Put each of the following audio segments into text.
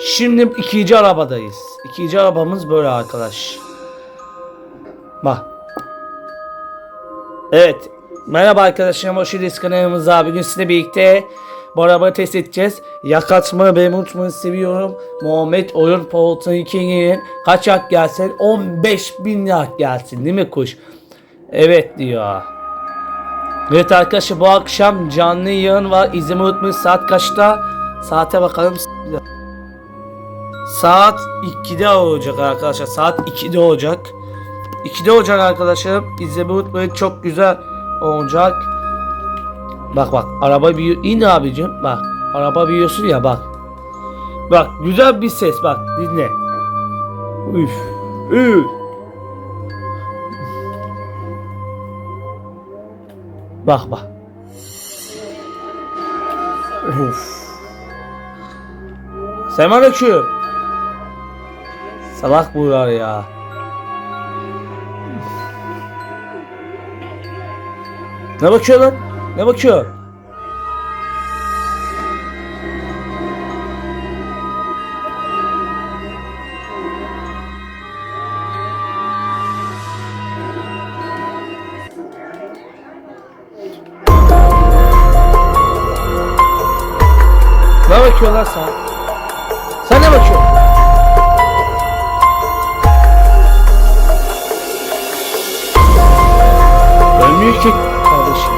Şimdi ikinci arabadayız. İkinci arabamız böyle arkadaş. Bak. Evet. Merhaba arkadaşlarım. Hoş geldiniz kanalımıza. Bugün sizinle birlikte bu arabayı test edeceğiz. Yakat mı, Bemut mu seviyorum. Muhammed Oyun Polton 2'nin kaç yak gelsin? 15 bin yak gelsin değil mi kuş? Evet diyor. Evet arkadaşlar bu akşam canlı yayın var. İzlemeyi unutmayın. Saat kaçta? Saate bakalım. Saat 2'de olacak arkadaşlar. Saat 2'de olacak. 2'de olacak arkadaşlarım. İzlemeyi unutmayın. Çok güzel olacak. Bak bak. Araba büyüyor. İn abicim. Bak. Araba büyüyorsun ya bak. Bak güzel bir ses bak. Dinle. Üf. Üf. Bak bak. Uf. Selamünaleyküm. Salak bunlar ya. Ne bakıyor lan? Ne bakıyor? Ne bakıyorsun lan sen? Sen ne bakıyorsun? Ölmüyor ki kardeşim.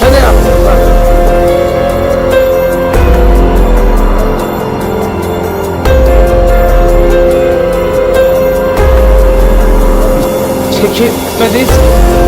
Sen ne yaptın lan? Çekilmediniz. Çekil.